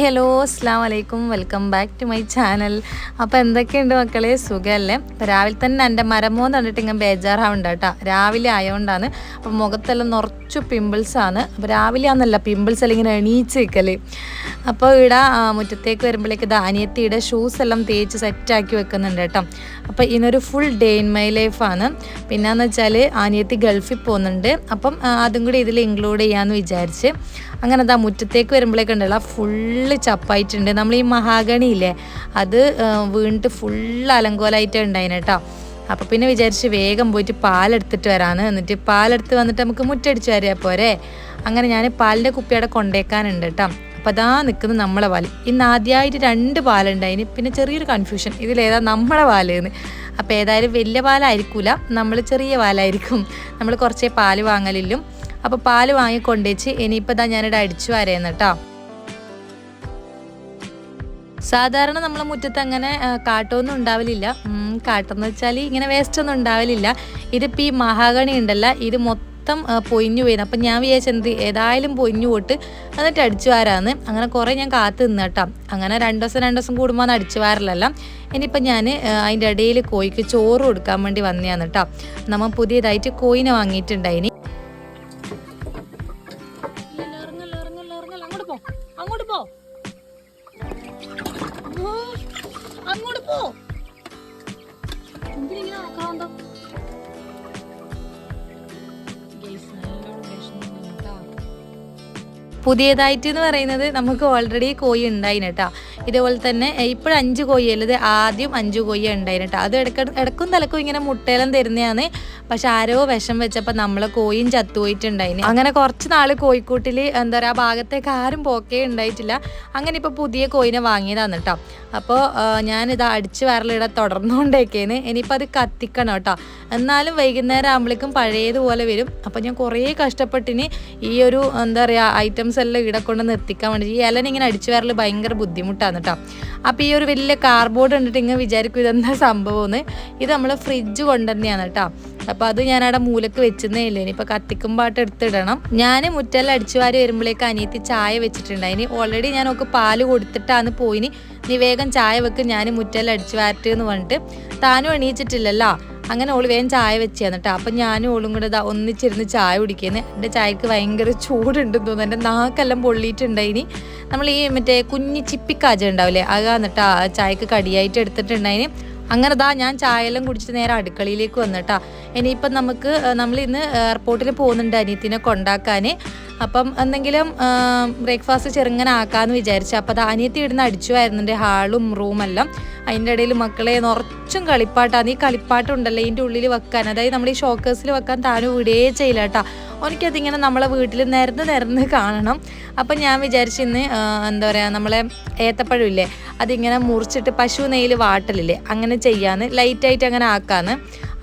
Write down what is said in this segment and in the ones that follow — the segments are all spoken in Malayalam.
ഹലോ അസ്സാം വലൈക്കും welcome back to my channel അപ്പോൾ എന്തൊക്കെയുണ്ട് മക്കളെ? സുഖമല്ലേ രാവിലെ തന്നെ എന്റെ മരമോ കണ്ടിട്ട് ഇങ്ങനെ ബേജാറാവുണ്ട് കേട്ടോ. രാവിലെ ആയതുകൊണ്ടാണ് അപ്പോൾ മുഖത്തെല്ലാം നിറച്ചു പിമ്പിൾസാണ് അപ്പോൾ രാവിലെ ആണെന്നല്ല പിമ്പിൾസ് എല്ലാം ഇങ്ങനെ എണീച്ച് നിൽക്കൽ അപ്പോൾ ഇവിടെ മുറ്റത്തേക്ക് വരുമ്പോഴേക്ക് ഇത് ഷൂസ് എല്ലാം തേച്ച് സെറ്റാക്കി വെക്കുന്നുണ്ട് കേട്ടോ. അപ്പോൾ ഇതിനൊരു ഫുൾ ഡേ ഇൻ മൈ ലൈഫാണ് പിന്നെയെന്ന് വെച്ചാൽ ആനിയത്തി ഗൾഫിൽ പോകുന്നുണ്ട്. അപ്പം അതും കൂടി ഇതിൽ ഇൻക്ലൂഡ് ചെയ്യാമെന്ന് വിചാരിച്ച്. അങ്ങനെ അതാ മുറ്റത്തേക്ക് വരുമ്പോഴേക്ക് ഉണ്ടല്ലോ ഫുള്ള് ചപ്പായിട്ടുണ്ട്. നമ്മൾ ഈ മഹാഗണിയില്ലേ അത് വീണിട്ട് ഫുള്ള് അലങ്കോലായിട്ട് ഉണ്ടായിന് കേട്ടോ. അപ്പോൾ പിന്നെ വിചാരിച്ച് വേഗം പോയിട്ട് പാലെടുത്തിട്ട് വരാമെന്ന് എന്നിട്ട് പാലെടുത്ത് വന്നിട്ട് നമുക്ക് മുറ്റടിച്ച് വരിക പോരെ. അങ്ങനെ ഞാൻ പാലിന്റെ കുപ്പി അവിടെ കൊണ്ടേക്കാനുണ്ട് കേട്ടോ. അപ്പോൾ അതാ നിൽക്കുന്നത് നമ്മളെ പാൽ. ഇന്ന് ആദ്യമായിട്ട് രണ്ട് പാലുണ്ടായിന്. പിന്നെ ചെറിയൊരു കൺഫ്യൂഷൻ ഇതിലേതാ നമ്മളെ പാൽ എന്ന് അപ്പോൾ ഏതായാലും വലിയ പാലായിരിക്കില്ല നമ്മൾ ചെറിയ പാലായിരിക്കും. നമ്മൾ കുറച്ചേ പാൽ വാങ്ങലില്ലും. അപ്പോൾ പാൽ വാങ്ങി കൊണ്ടുവച്ച് ഇനിയിപ്പോൾ ഇതാ ഞാനിവിടെ അടിച്ചു വരയുന്നു കേട്ടോ സാധാരണ നമ്മളെ മുറ്റത്ത് അങ്ങനെ കാട്ടൊന്നും ഉണ്ടാവലില്ല. കാട്ടെന്ന് വെച്ചാൽ ഇങ്ങനെ വേസ്റ്റ് ഒന്നും ഉണ്ടാവലില്ല. ഇതിപ്പോ ഈ മഹാഗണി ഉണ്ടല്ല ഇത് മൊത്തം പൊയിഞ്ഞു പോയിരുന്നു അപ്പം ഞാൻ വിചാരിച്ചു എന്ത് ഏതായാലും പൊയിഞ്ഞു പോട്ട് എന്നിട്ട് അടിച്ചു വാരാന്ന്. അങ്ങനെ കുറേ ഞാൻ കാത്തു നിന്ന് കേട്ടോ. അങ്ങനെ രണ്ട് ദിവസം രണ്ട് ദിവസം കൂടുമ്പോൾ അത് അടിച്ചു വാരലല്ല. ഇനിയിപ്പോൾ ഞാൻ അതിന്റെ ഇടയിൽ കോയിക്ക് ചോറ് കൊടുക്കാൻ വേണ്ടി വന്നതാണ് കേട്ടോ നമ്മൾ പുതിയതായിട്ട് കോയിനെ വാങ്ങിയിട്ടുണ്ടായിനി. പുതിയതായിട്ട് എന്ന് പറയുന്നത് നമുക്ക് ഓൾറെഡി കോഴി ഉണ്ടായിന് കേട്ടോ ഇതേപോലെ തന്നെ ഇപ്പോഴും അഞ്ച് കൊയ്യല്ലത് ആദ്യം അഞ്ച് കൊയ്യ ഉണ്ടായിരുന്നു അത് ഇടയ്ക്ക് ഇടക്കും തലക്കും ഇങ്ങനെ മുട്ടയെല്ലാം തരുന്നതാണ്. പക്ഷെ ആരോ വിഷം വെച്ചപ്പോൾ നമ്മളെ കോയും ചത്തുപോയിട്ടുണ്ടായിന്. അങ്ങനെ കുറച്ച് നാൾ കോഴിക്കൂട്ടിൽ എന്താ പറയുക ആ ഭാഗത്തേക്ക് ആരും പോക്കേ ഉണ്ടായിട്ടില്ല. അങ്ങനെ ഇപ്പോൾ പുതിയ കോയിനെ വാങ്ങിയതാണ് കേട്ടോ അപ്പോൾ ഞാനിത് അടിച്ച് വരലിട തുടർന്നുകൊണ്ടേക്കേന് ഇനിയിപ്പോൾ അത് കത്തിക്കണം കേട്ടോ എന്നാലും വൈകുന്നേരം ആകുമ്പോഴേക്കും പഴയതുപോലെ വരും. അപ്പോൾ ഞാൻ കുറേ കഷ്ടപ്പെട്ടിന് ഈ ഒരു എന്താ പറയുക ഐറ്റംസ് എല്ലാം ഇവിടെ കൊണ്ട് നിർത്തിക്കാൻ വേണ്ടി ഈ ഇലനിങ്ങനെ അടിച്ചു വരൽ ഭയങ്കര ബുദ്ധിമുട്ടാണ് കേട്ടോ അപ്പോൾ ഈ ഒരു വലിയ കാർബോർഡ് കണ്ടിട്ട് ഇങ്ങനെ വിചാരിക്കും ഇതെന്താ സംഭവം എന്ന് ഇത് നമ്മൾ ഫ്രിഡ്ജ് കൊണ്ടുതന്നെയാണ് കേട്ടോ അപ്പോൾ അത് ഞാൻ അവിടെ മൂലക്ക് വെച്ചെന്നേ ഇല്ല ഇനിയിപ്പോൾ കത്തിക്കുമ്പാട്ട് എടുത്തിടണം. ഞാൻ മുറ്റല്ല അടിച്ചു വാരി വരുമ്പോഴേക്ക് അനിയത്തി ചായ വെച്ചിട്ടുണ്ട്. വെച്ചിട്ടുണ്ടായിനി ഓൾറെഡി ഞാൻ ഒക്കെ പാൽ കൊടുത്തിട്ടാണ് പോയിനി. നീ വേഗം ചായ വെക്ക്. ഞാൻ മുറ്റല്ല അടിച്ചു വാരട്ടെ എന്ന് പറഞ്ഞിട്ട്. താനും എണീച്ചിട്ടില്ലല്ലോ. അങ്ങനെ ഓൾ വേഗം ചായ വെച്ച് തന്നിട്ടോ. അപ്പം ഞാനും ഓളും കൂടെ ഇതാ ഒന്നിച്ചിരുന്ന് ചായ കുടിക്കുന്നത് എന്റെ ചായക്ക് ഭയങ്കര ചൂടുണ്ടെന്ന് തോന്നുന്നു. എന്റെ നാക്കെല്ലാം പൊള്ളിയിട്ടുണ്ടായിനി നമ്മൾ ഈ മറ്റേ കുഞ്ഞി ചിപ്പിക്കാജ ഉണ്ടാവില്ലേ? അത് ചായക്ക് കടിയായിട്ട് എടുത്തിട്ടുണ്ടായിന്. അങ്ങനെ ദാ ഞാൻ ചായയെല്ലാം കുടിച്ചിട്ട് നേരെ അടുക്കളയിലേക്ക് വന്നിട്ടാ. ഇനിയിപ്പം നമുക്ക് നമ്മൾ ഇന്ന് എയർപോർട്ടിൽ പോകുന്നുണ്ട് അനിയത്തിനെ കൊണ്ടാക്കാൻ അപ്പം എന്തെങ്കിലും ബ്രേക്ക്ഫാസ്റ്റ് ചെറുങ്ങനെ ആക്കാമെന്ന് വിചാരിച്ചു. അപ്പോൾ അത് അനിയത്തി ഇടുന്ന അടിച്ചുമായിരുന്നുണ്ട് ഹാളും റൂമെല്ലാം. അതിന്റെ ഇടയിൽ മക്കളെ നിറച്ചും കളിപ്പാട്ടാണ് ഈ കളിപ്പാട്ടുണ്ടല്ലോ ഇതിന്റെ ഉള്ളിൽ വെക്കാൻ. അതായത് നമ്മൾ ഈ ഷോക്കേഴ്സിൽ വെക്കാൻ താനും വിടുകയേ ചെയ്യില്ല കേട്ടോ. എനിക്കതിങ്ങനെ നമ്മളെ വീട്ടിൽ നിരന്ന് നിരന്ന് കാണണം. അപ്പം ഞാൻ വിചാരിച്ചു ഇന്ന് എന്താ പറയുക നമ്മളെ ഏത്തപ്പഴം ഇല്ലേ അതിങ്ങനെ മുറിച്ചിട്ട് പശു നെയ്യിൽ വാട്ടലില്ലേ അങ്ങനെ ചെയ്യാന്ന് ലൈറ്റായിട്ട് അങ്ങനെ ആക്കാന്ന്.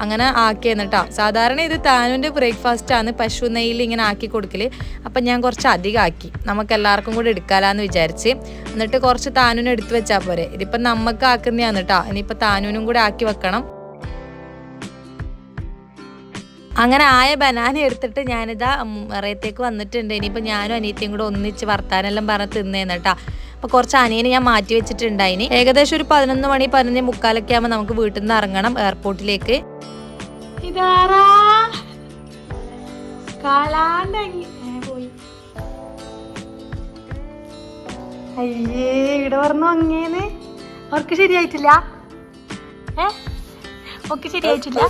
അങ്ങനെ ആക്കിയെന്ന് കേട്ടോ സാധാരണ ഇത് താനുവിന്റെ ബ്രേക്ക്ഫാസ്റ്റാണ് പശു നെയ്യിൽ ഇങ്ങനെ ആക്കി കൊടുക്കൽ. അപ്പം ഞാൻ കുറച്ച് അധികം ആക്കി. നമുക്ക് എല്ലാവർക്കും കൂടി എടുക്കാലാന്ന് വിചാരിച്ച്. എന്നിട്ട് കുറച്ച് താനുവിന് എടുത്തു വെച്ചാൽ പോരെ. ഇതിപ്പം നമുക്ക് ആക്കുന്നതാണ് കേട്ടോ ഇനിയിപ്പോൾ താനുവിനും കൂടി ആക്കി വെക്കണം. അങ്ങനെ ആയ ബനാന എടുത്തിട്ട് ഞാനിതാ മറയത്തേക്ക് വന്നിട്ടുണ്ട്. ഇനിയിപ്പോൾ ഞാനും അനിയത്തിയും കൂടെ ഒന്നിച്ച് വർത്താനെല്ലാം പറഞ്ഞ് തിന്നേന്ന് കേട്ടോ. അപ്പോൾ കുറച്ച് അനിയനെ ഞാൻ മാറ്റി വെച്ചിട്ടുണ്ടായിന് ഏകദേശം ഒരു പതിനൊന്ന് മണി പതിനൊന്ന് മുക്കാലൊക്കെ ആകുമ്പോൾ നമുക്ക് വീട്ടിൽ നിന്ന് ഇറങ്ങണം എയർപോർട്ടിലേക്ക് അയ്യേ ഇവിടെ പറഞ്ഞു അങ്ങേന്ന് അവർക്ക് ശരിയായിട്ടില്ല? ഏ? ഒക്കെ ശരിയായിട്ടില്ല?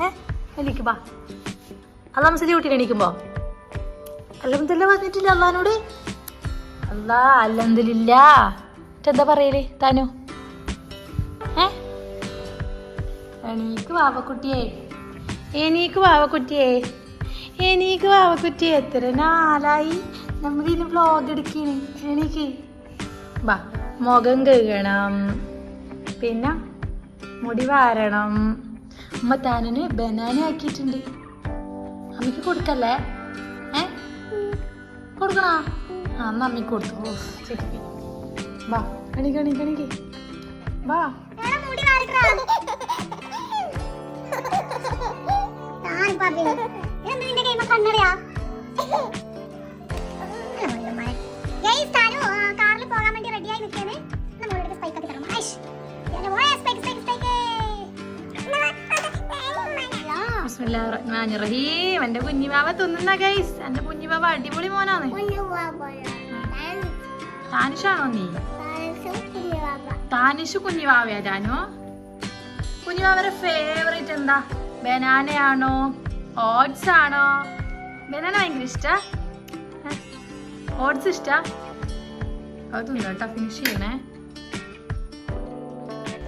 ഏ? എനിക്ക് ബാ അത് താമസിച്ച് കുട്ടീനെ എണീക്കുമ്പോ. അല്ലെന്തല്ല പറഞ്ഞിട്ടില്ല അള്ളഹാനോട് അല്ലാ അല്ലെന്തില്ല എന്താ പറയൽ താനു? എണീക്ക് വാവക്കുട്ടിയെ എണീക്ക് വാവക്കുട്ടിയെ എണീക്ക് വാവക്കുട്ടിയെ എത്ര നാലായി നമ്മൾ ഇനി വ്ലോഗ് എടുക്കണേ. എണീക്ക്. വാ മുഖം കഴുകണം. പിന്നെ മുടി വാരണം. ഉമ്മ താനന് ബനാന ആക്കിയിട്ടുണ്ട്. അമ്മയ്ക്ക് കൊടുക്കല്ലേ? ഏ? കൊടുക്കണോ? ആ എന്നാ അമ്മയ്ക്ക് കൊടുത്തു. ഓ ശരി വാ കണിക്ക് എണീക്ക് കണിക്ക് വാ. കാറിൽ പോകാൻ വേണ്ടി റെഡിയായി നിൽക്കാണ് നമ്മളോട് സ്പൈക്ക് ആക്കി തരണം. സ്പൈക്ക് സ്പൈക്ക് സ്പൈക്ക് റഹീം എന്റെ കുഞ്ഞിബാബ തിന്നുന്ന ഗൈസ് എന്റെ കുഞ്ഞിബാബ അടിപൊളി മോനാണ്. താനിഷാണോ നീ? താനിഷ് കുഞ്ഞിവാവയാ ജാനോ. കുഞ്ഞിബാബയുടെ ഫേവറേറ്റ് എന്താ? ബനാനയാണോ? ഓട്സ് ആണോ? ബനാന ഭയങ്കര ഇഷ്ട. ഓട്സ് ഇഷ്ടാ? അത് തിന്നോട്ടാ ഫിനിഷ് ചെയ്യണേ.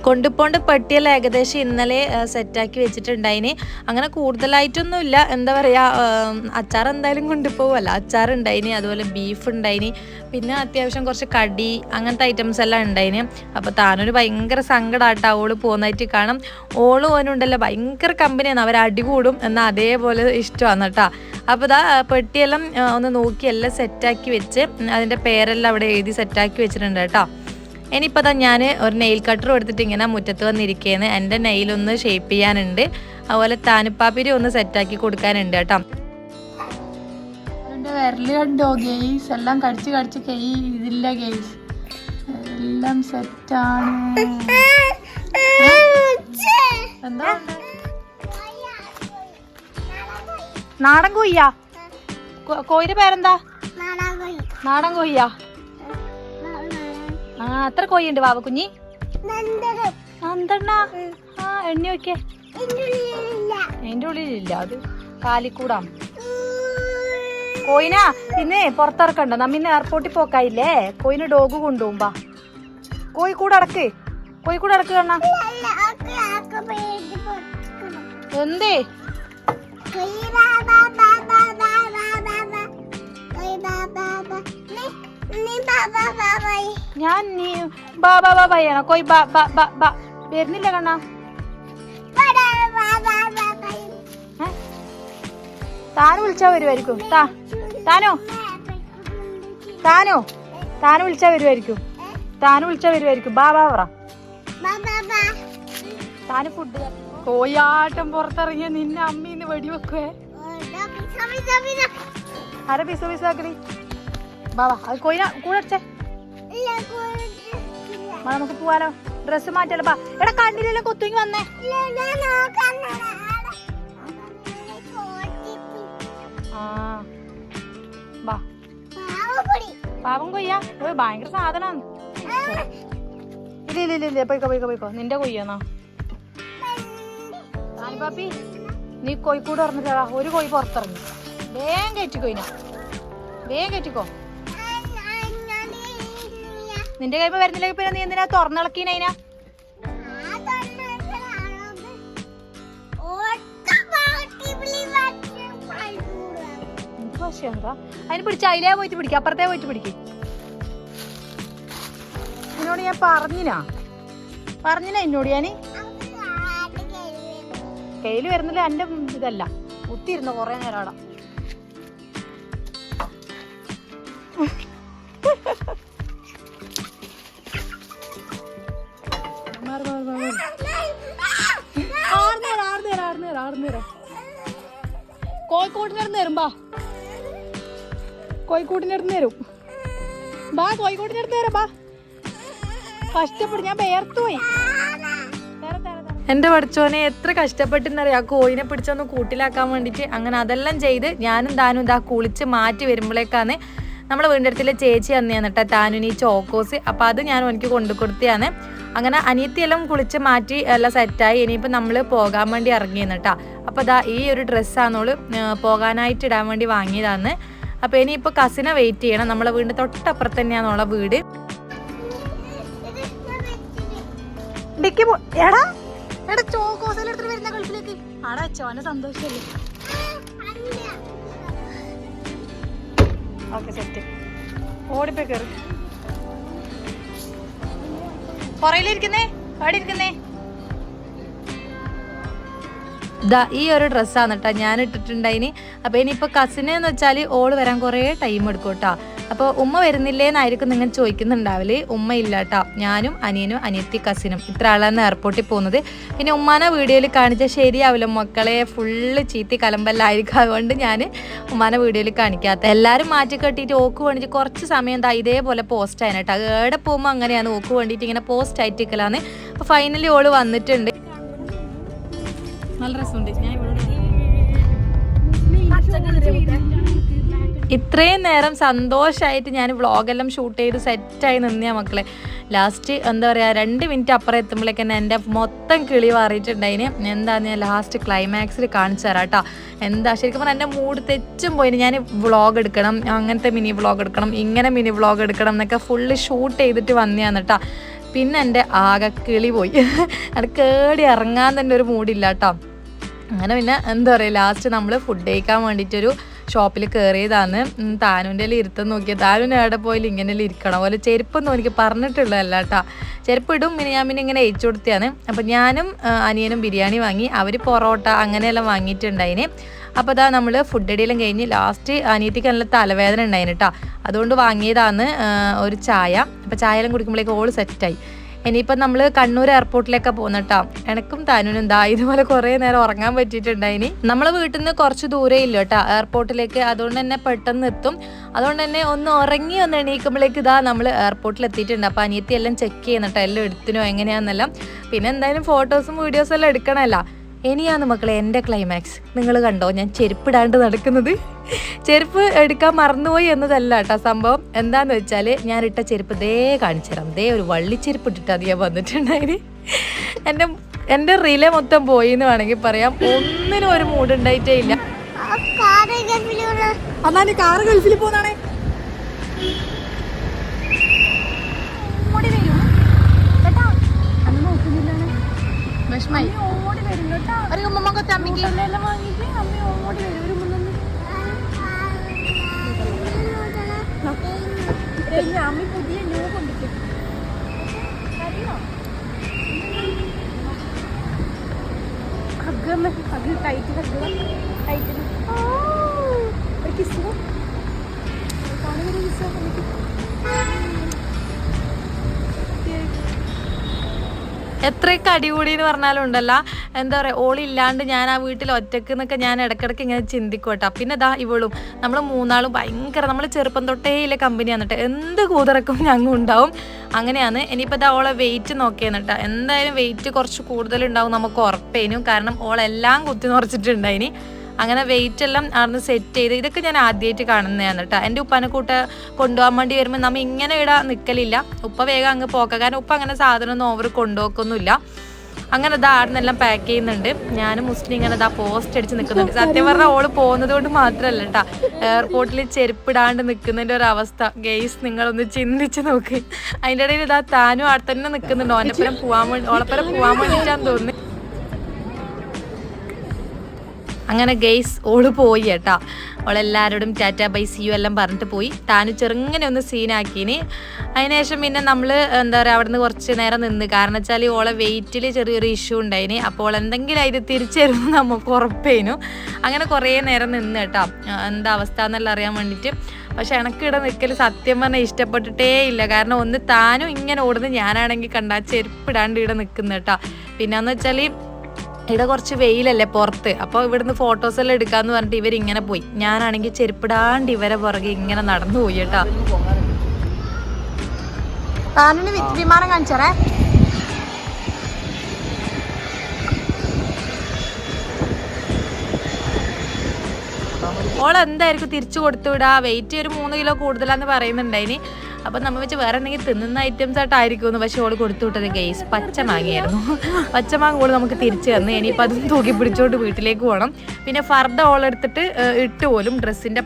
കൊണ്ടുപോണ്ട് പട്ടിയെല്ലാം ഏകദേശം ഇന്നലെ സെറ്റാക്കി വെച്ചിട്ടുണ്ടായിന്. അങ്ങനെ കൂടുതലായിട്ടൊന്നുമില്ല. എന്താ പറയുക അച്ചാർ എന്തായാലും കൊണ്ടുപോകുമല്ല അച്ചാർ ഉണ്ടായിന് അതുപോലെ ബീഫ് ഉണ്ടായിന്. പിന്നെ അത്യാവശ്യം കുറച്ച് കടി അങ്ങനത്തെ ഐറ്റംസ് എല്ലാം ഉണ്ടായിന്. അപ്പോൾ താനൊരു ഭയങ്കര സങ്കടമായിട്ട് അവൾ പോകുന്നതായിട്ട് കാണും. ഓളും ഓനുണ്ടല്ലോ ഭയങ്കര കമ്പനിയാണ് അവർ അടികൂടും എന്നാൽ അതേപോലെ ഇഷ്ടമാണ് കേട്ടോ. അപ്പോൾ ഇതാ പെട്ടിയെല്ലാം ഒന്ന് നോക്കി എല്ലാം സെറ്റാക്കി വെച്ച് അതിന്റെ പേരെല്ലാം അവിടെ എഴുതി സെറ്റാക്കി വെച്ചിട്ടുണ്ട് കേട്ടോ. ഇനിയിപ്പോൾ തന്നെ ഞാൻ ഒരു നെയിൽ കട്ടർ എടുത്തിട്ട് ഇങ്ങനെ മുറ്റത്ത് വന്നിരിക്കുകയാണ് എന്റെ നെയിലൊന്ന് ഷേപ്പ് ചെയ്യാനുണ്ട്. അതുപോലെ താനിപ്പാപ്പിരി ഒന്ന് സെറ്റാക്കി കൊടുക്കാനുണ്ട് കേട്ടോ. വിരൽ കണ്ടോ ഗെയ്സ് എല്ലാം കടിച്ച് കടിച്ച് കൈ ഇതില്ല ഗെയ്സ് എല്ലാം സെറ്റാണ് എന്താ നാടൻ കൊയ്യ കോയിന്റെ പേരെന്താ? നാടൻ കൊയ്യാ ആ അത്ര കോഴിയുണ്ട് വാവ കുഞ്ഞി. എന്തെണ്ണ ആ എണ്ണി നോക്കിയേ അതിന്റെ ഉള്ളിലില്ല. അത് കാലിക്കൂടാം. കോയിനാ ഇന്ന് പുറത്തിറക്കണ്ട. നമ്മ ഇന്ന് എയർപോർട്ടിൽ പോക്കായില്ലേ? കോയിന് ഡോഗ് കൊണ്ടുപോകുമ്പാ കോഴിക്കൂട് അടക്ക്. കോഴിക്കൂട് അടക്ക് കണ്ണ. എന്തേ? ഞാൻ നീ ബാ ബാ ബാ ബയ്യണ കോയി ബാ ബാ ബാ ബാ വരുന്നില്ല കണ്ണാ താനു വിളിച്ചാ വരുമായിരിക്കും താ താനോ താനോ താനു വിളിച്ചാ വരുമായിരിക്കും താനു വിളിച്ചാ വരുമായിരിക്കും ബാ ബാ പറ താന് ഫുഡ് കോയാട്ടം പുറത്തിറങ്ങിയ നിന്നെ അമ്മീന്ന് വെടിവെക്കുവേ ആരെ പിസ പിസ ആക്കണി ബാ ബാ അത് കോയിന കൂടെ മാ നമുക്ക് പോവാലോ. ഡ്രസ്സ് മാറ്റാലോ ബാ എടാ കണ്ണിലെല്ലാം കൊത്തുങ്ങി വന്നേ. ബാ പാവം കൊയ്യാ. ഓ ഭയങ്കര സാധനമാണ് ഇല്ല ഇല്ല ഇല്ല ഇല്ല. പോയിക്കോ പോയിക്കോ പോയിക്കോ. നിന്റെ കൊയ്യാന്നോ പാപ്പി നീ കോഴിക്കൂട് പറഞ്ഞിട്ടാ ഒരു കോഴി പുറത്തിറങ്ങി. വേഗം കയറ്റിക്കോയിന വേഗം കയറ്റിക്കോ. നിന്റെ കൈമ വരുന്നില്ലെങ്കിൽ പിന്നെ നീ എന്തിനാ ഭാഷയാണ്ടാ അതിന് പിടിച്ച അതിലേ പോയിട്ട് പിടിക്കും അപ്പുറത്തേ പോയിട്ട് പിടിക്കും. എന്നോട് ഞാൻ പറഞ്ഞിനാ? പറഞ്ഞിനാ എന്നോട് ഞാൻ? കയ്യിൽ വരുന്നില്ല എന്റെ ഇതല്ല. കുത്തിയിരുന്ന കൊറേ നേരം അവിടെ. ആർന്നേരം കോഴിക്കോട്ടിനടുത്ത് തരും ബാ. കോഴിക്കോട്ടിനടുത്ത് തരും ബാ കോഴിക്കോട്ടിനടുത്ത് തരാം ബാ. കഷ്ടപ്പെട്ടു ഞാൻ വേർത്തു പോയി. എന്റെ പഠിച്ചോനെ എത്ര കഷ്ടപ്പെട്ടെന്നറിയാം? ആ കോഴിനെ പിടിച്ചൊന്ന് കൂട്ടിലാക്കാൻ വേണ്ടിയിട്ട് അങ്ങനെ അതെല്ലാം ചെയ്ത് ഞാനും താനും ഇതാ കുളിച്ച് മാറ്റി വരുമ്പോഴേക്കാണ് നമ്മളെ വീണ്ടെടുത്തിലെ ചേച്ചി തന്നെയാണ് കേട്ടോ താനും ഈ ചോക്കോസ്. അപ്പോൾ അത് ഞാൻ എനിക്ക് കൊണ്ടു കൊടുത്തതാണ് അങ്ങനെ അനിയത്തിയെല്ലാം കുളിച്ച് മാറ്റി എല്ലാം സെറ്റായി ഇനിയിപ്പോൾ നമ്മൾ പോകാൻ വേണ്ടി ഇറങ്ങിയെന്ന് കേട്ടോ അപ്പോൾ അതാ ഈ ഒരു ഡ്രസ്സാണോൾ പോകാനായിട്ട് ഇടാൻ വേണ്ടി വാങ്ങിയതാണ് അപ്പോൾ ഇനിയിപ്പോൾ കസിനെ വെയിറ്റ് ചെയ്യണം. നമ്മളെ വീടിന്റെ തൊട്ടപ്പുറത്ത് തന്നെയാണുള്ള വീട്. ഡിക്കി കേറി എടാ. എടാ ചോക്കോസെല്ലാം എടുത്തിട്ട് വരുന്ന ഗൾഫിലേക്ക്. ആടാ അച്ചോനെ സന്തോഷല്ലേ? ഓക്കെ സെറ്റ് ഓടിപ്പോയി കയറി പുറയിലിരിക്കുന്നേ അവിടെ ഇരിക്കുന്നേ. ദാ ഈ ഒരു ഡ്രസ്സാണ് കേട്ടോ ഞാൻ ഇട്ടിട്ടുണ്ടായിന്. അപ്പോൾ ഇനിയിപ്പോൾ കസിന് എന്ന് വെച്ചാൽ ഓൾ വരാൻ കുറേ ടൈം എടുക്കും കേട്ടോ അപ്പോൾ ഉമ്മ വരുന്നില്ലേ എന്നായിരിക്കും നിങ്ങൾ ചോദിക്കുന്നുണ്ടാവില്ലേ ഉമ്മ ഇല്ല കേട്ടോ ഞാനും അനിയനും അനിയത്തി കസിനും ഇത്ര ആളാണ് എയർപോർട്ടിൽ പോകുന്നത്. പിന്നെ ഉമ്മാനെ വീഡിയോയിൽ കാണിച്ചാൽ ശരിയാവില്ല. മക്കളെ ഫുള്ള് ചീത്തി കലമ്പല്ലായിരിക്കും. അതുകൊണ്ട് ഞാൻ ഉമ്മാനെ വീഡിയോയിൽ കാണിക്കാത്ത. എല്ലാവരും മാറ്റി കെട്ടിയിട്ട് ഓക്ക് വേണ്ടിയിട്ട് കുറച്ച് സമയം എന്താ ഇതേപോലെ പോസ്റ്റ് ആയിട്ടോ ഏടെ പോകുമ്പോൾ അങ്ങനെയാണ്. ഓക്ക് വേണ്ടിയിട്ട് ഇങ്ങനെ പോസ്റ്റ് ആയിട്ട് നിൽക്കലാന്ന് അപ്പോൾ ഫൈനലി ഓൾ വന്നിട്ടുണ്ട്. ഞാൻ ഇത്രയും നേരം സന്തോഷമായിട്ട് ഞാൻ വ്ളോഗെല്ലാം ഷൂട്ട് ചെയ്ത് സെറ്റായി നിന്നിയാ മക്കളെ. ലാസ്റ്റ് എന്താ പറയുക രണ്ട് മിനിറ്റ് അപ്പുറം എത്തുമ്പോഴേക്ക് തന്നെ എന്റെ മൊത്തം കിളി മാറിയിട്ടുണ്ടായിന് എന്താന്ന് ഞാൻ ലാസ്റ്റ് ക്ലൈമാക്സിൽ കാണിച്ചു തരാം കേട്ടോ എന്താ ശരിക്കും പറഞ്ഞാൽ എന്റെ മൂഡ് തെച്ചും പോയിന്. ഞാൻ വ്ളോഗ് എടുക്കണം അങ്ങനത്തെ മിനി വ്ളോഗ് എടുക്കണം ഇങ്ങനെ മിനി വ്ളോഗ് എടുക്കണം എന്നൊക്കെ ഫുള്ള് ഷൂട്ട് ചെയ്തിട്ട് വന്നതാണ് കേട്ടോ പിന്നെ എന്റെ ആകെ കിളി പോയി. അത് കേടി ഇറങ്ങാൻ തന്നെ ഒരു മൂഡില്ല കേട്ടോ അങ്ങനെ പിന്നെ എന്താ പറയുക ലാസ്റ്റ് നമ്മൾ ഫുഡ് കഴിക്കാൻ വേണ്ടിയിട്ടൊരു ഷോപ്പിൽ കയറിയതാണ് താനുന്റെ ഇരുത്തം നോക്കിയാൽ താനുവിന് എവിടെ പോയാലും ഇങ്ങനെ ഇരിക്കണം. പോലെ ചെരുപ്പൊന്നും എനിക്ക് പറഞ്ഞിട്ടുള്ളതല്ല കേട്ടോ ചെരുപ്പ് ഇടും പിന്നെ ഞാൻ പിന്നെ ഇങ്ങനെ അയച്ചു കൊടുത്തതാണ്. അപ്പം ഞാനും അനിയനും ബിരിയാണി വാങ്ങി. അവർ പൊറോട്ട അങ്ങനെയെല്ലാം വാങ്ങിയിട്ടുണ്ടായിന്. അപ്പോൾ അതാ നമ്മൾ ഫുഡ് അടിയെല്ലാം കഴിഞ്ഞ് ലാസ്റ്റ് അനിയത്തിക്ക് നല്ല തലവേദന ഉണ്ടായിന് കേട്ടോ അതുകൊണ്ട് വാങ്ങിയതാണ് ഒരു ചായ. അപ്പോൾ എല്ലാം കുടിക്കുമ്പോഴേക്ക് ഓൾ സെറ്റായി ഇനിയിപ്പം നമ്മൾ കണ്ണൂർ എയർപോർട്ടിലേക്ക് പോകുന്ന കേട്ടോ എനക്കും താനുനും എന്താ ഇതുപോലെ കുറേ നേരം ഉറങ്ങാൻ പറ്റിയിട്ടുണ്ടായിനി. നമ്മളെ വീട്ടിൽ നിന്ന് കുറച്ച് ദൂരേ ഇല്ല കേട്ടോ എയർപോർട്ടിലേക്ക് അതുകൊണ്ട് തന്നെ പെട്ടെന്ന് എത്തും. അതുകൊണ്ട് തന്നെ ഒന്ന് ഉറങ്ങി ഒന്ന് എണീക്കുമ്പോഴേക്ക് ഇതാ നമ്മൾ എയർപോർട്ടിൽ എത്തിയിട്ടുണ്ട് അപ്പോൾ അനിയത്തി എല്ലാം ചെക്ക് ചെയ്യുന്നുട്ടോ എല്ലാം എടുത്തിനോ എങ്ങനെയാണെന്നെല്ലാം പിന്നെ എന്തായാലും ഫോട്ടോസും വീഡിയോസും എല്ലാം എടുക്കണമല്ലോ ഇനിയാണ് മക്കളെ എന്റെ ക്ലൈമാക്സ് നിങ്ങൾ കണ്ടോ ഞാൻ ചെരുപ്പിടാണ്ട് നടക്കുന്നത്? ചെരുപ്പ് എടുക്കാൻ മറന്നുപോയി എന്നതല്ല കേട്ടോ സംഭവം. എന്താന്ന് വെച്ചാൽ ഞാൻ ഇട്ട ചെരുപ്പ് ദേ കാണിച്ചു തരാം. ദേ ഒരു വള്ളിച്ചെരുപ്പ് ഇട്ടിട്ട് അത് ഞാൻ വന്നിട്ടുണ്ടായിന്. എന്റെ എന്റെ റിലേ മൊത്തം പോയി എന്ന് വേണമെങ്കിൽ പറയാം. ഒന്നിനും ഒരു മൂഡ് ഉണ്ടായിട്ടേ ഇല്ല. അന്നാ കാറ് ഗൾഫിൽ പോകുന്നാണേ എത്രയൊക്കെ അടികൂടി എന്ന് പറഞ്ഞാലും ഉണ്ടല്ല എന്താ പറയുക ഓളില്ലാണ്ട് ഞാൻ ആ വീട്ടിൽ ഒറ്റയ്ക്ക് എന്നൊക്കെ ഞാൻ ഇടയ്ക്കിടയ്ക്ക് ഇങ്ങനെ ചിന്തിക്കും കേട്ടോ പിന്നെ ഇതാ ഇവളും. നമ്മൾ മൂന്നാളും ഭയങ്കര നമ്മൾ ചെറുപ്പം തൊട്ടേ ഇല്ല കമ്പനിയാണ് കേട്ടോ എന്ത് കൂതറക്കും ഞങ്ങൾ ഉണ്ടാവും. അങ്ങനെയാണ്. ഇനിയിപ്പോൾ ഇതാ ഓളെ വെയിറ്റ് നോക്കിയെന്ന് കേട്ടോ എന്തായാലും വെയിറ്റ് കുറച്ച് കൂടുതലുണ്ടാവും നമുക്ക് ഉറപ്പേനും. കാരണം ഓളെല്ലാം കുത്തി നിറച്ചിട്ടുണ്ടായിനി. അങ്ങനെ വെയിറ്റ് എല്ലാം അവിടുന്ന് സെറ്റ് ചെയ്ത് ഇതൊക്കെ ഞാൻ ആദ്യമായിട്ട് കാണുന്നതാണ് കേട്ടോ എന്റെ ഉപ്പാനെ കൂട്ട് കൊണ്ടുപോകാൻ വേണ്ടി വരുമ്പോൾ നമ്മൾ ഇങ്ങനെ ഇടാൻ നിൽക്കലില്ല ഉപ്പ വേഗം അങ്ങ് പോക്കാം. കാരണം ഉപ്പ അങ്ങനെ സാധനം ഒന്നും ഓവർ കൊണ്ടുപോക്കൊന്നുമില്ല. അങ്ങനെ ഇതാ ആടുന്നെല്ലാം പാക്ക് ചെയ്യുന്നുണ്ട്. ഞാനും മുസ്ലിം ഇങ്ങനെ ഇതാ പോസ്റ്റ് അടിച്ച് നിൽക്കുന്നുണ്ട്. സത്യം പറഞ്ഞാൽ ഓൾ പോകുന്നത് കൊണ്ട് മാത്രമല്ല കേട്ടോ എയർപോർട്ടിൽ ചെരുപ്പിടാണ്ട് നിൽക്കുന്നതിന്റെ ഒരു അവസ്ഥ. ഗെയ്സ് നിങ്ങളൊന്ന് ചിന്തിച്ച് നോക്ക്. അതിന്റെ ഇടയിൽ ഇതാ താനും അവിടെ തന്നെ നിൽക്കുന്നുണ്ട്. ഓനെപ്പരം പോവാൻ വേണ്ടി ഓളപ്പരം പോവാൻ വേണ്ടിയിട്ടാന്ന് തോന്നുന്നു. അങ്ങനെ ഗെയ്സ് ഓൾ പോയി കേട്ടാ. ഓളെല്ലാവരോടും ടാറ്റ ബൈ സി യു എല്ലാം പറഞ്ഞിട്ട് പോയി. താന് ചെറുങ്ങനെ ഒന്ന് സീനാക്കീന്. അതിനുശേഷം പിന്നെ നമ്മൾ എന്താ പറയുക അവിടെ നിന്ന് കുറച്ച് നേരം നിന്ന്. കാരണം വെച്ചാൽ ഓളെ വെയിറ്റിൽ ചെറിയൊരു ഇഷ്യൂ ഉണ്ടായിന്. അപ്പോൾ എന്തെങ്കിലും അതിൽ തിരിച്ചു തരുമെന്ന് നമുക്ക് ഉറപ്പേനു. അങ്ങനെ കുറേ നേരം നിന്ന് കേട്ടോ. എന്താ അവസ്ഥ എന്നെല്ലാം അറിയാൻ വേണ്ടിയിട്ട് പക്ഷെ എനക്കിവിടെ നിൽക്കൽ സത്യം പറഞ്ഞാൽ ഇഷ്ടപ്പെട്ടിട്ടേ ഇല്ല. കാരണം ഒന്ന് താനും ഇങ്ങനെ ഓടുന്നത് ഞാനാണെങ്കിൽ കണ്ടാ ചെരുപ്പിടാണ്ട് ഇവിടെ നിൽക്കുന്ന കേട്ടോ. പിന്നെന്ന് വെച്ചാൽ ഇവിടെ കുറച്ച് വെയിലല്ലേ പുറത്ത്. അപ്പോൾ ഇവിടുന്ന് ഫോട്ടോസ് എല്ലാം എടുക്കാന്ന് പറഞ്ഞിട്ട് ഇവർ ഇങ്ങനെ പോയി. ഞാനാണെങ്കിൽ ചെരുപ്പിടാണ്ട് ഇവരെ പുറകെ ഇങ്ങനെ നടന്നു പോയി കേട്ടാ. വിമാനം കാണിച്ചറേ ഓൾ എന്തായിരിക്കും തിരിച്ചു കൊടുത്തു വിടാ വെയിറ്റ് ഒരു മൂന്ന് കിലോ കൂടുതലാന്ന് പറയുന്നുണ്ടായിന്. അപ്പം നമ്മൾ വെച്ച് വേറെ എന്തെങ്കിലും തിന്നുന്ന ഐറ്റംസ് ആയിട്ടായിരിക്കും എന്ന് പക്ഷേ ഓൾ കൊടുത്തു വിട്ടത് ഗെയ്സ് പച്ച മാങ്ങയായിരുന്നു. പച്ച മാങ്ങ ഓൾ നമുക്ക് തിരിച്ചു തന്നു. ഇനിയിപ്പോൾ അതും തൂക്കി പിടിച്ചോണ്ട് വീട്ടിലേക്ക് പോകണം പിന്നെ ഫർദ ഓളെടുത്തിട്ട് എടുത്തിട്ട് ഇട്ട് പോലും ഡ്രസ്സിന്റെ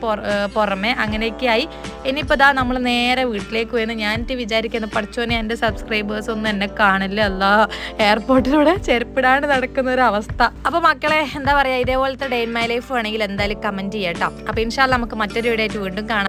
പുറമെ അങ്ങനെയൊക്കെ ആയി. ഇനിയിപ്പോൾ ഇതാ നമ്മൾ നേരെ വീട്ടിലേക്ക് പോയെന്ന് ഞാൻ വിചാരിക്കുന്നു. പഠിച്ചോനെ എന്റെ സബ്സ്ക്രൈബേഴ്സ് ഒന്നും എന്നെ കാണില്ല. അല്ല എയർപോർട്ടിലൂടെ ചെരുപ്പിടാണ്ട് നടക്കുന്ന ഒരു അവസ്ഥ. അപ്പോൾ മക്കളെ എന്താ പറയുക ഇതേപോലത്തെ ഡേ ഇൻ മൈ ലൈഫ് വേണമെങ്കിൽ എന്തായാലും കമന്റ് ചെയ്യാം കേട്ടോ അപ്പോൾ ഇൻഷാല്ല നമുക്ക് മറ്റൊരു വീഡിയോ ആയിട്ട് വീണ്ടും കാണാം.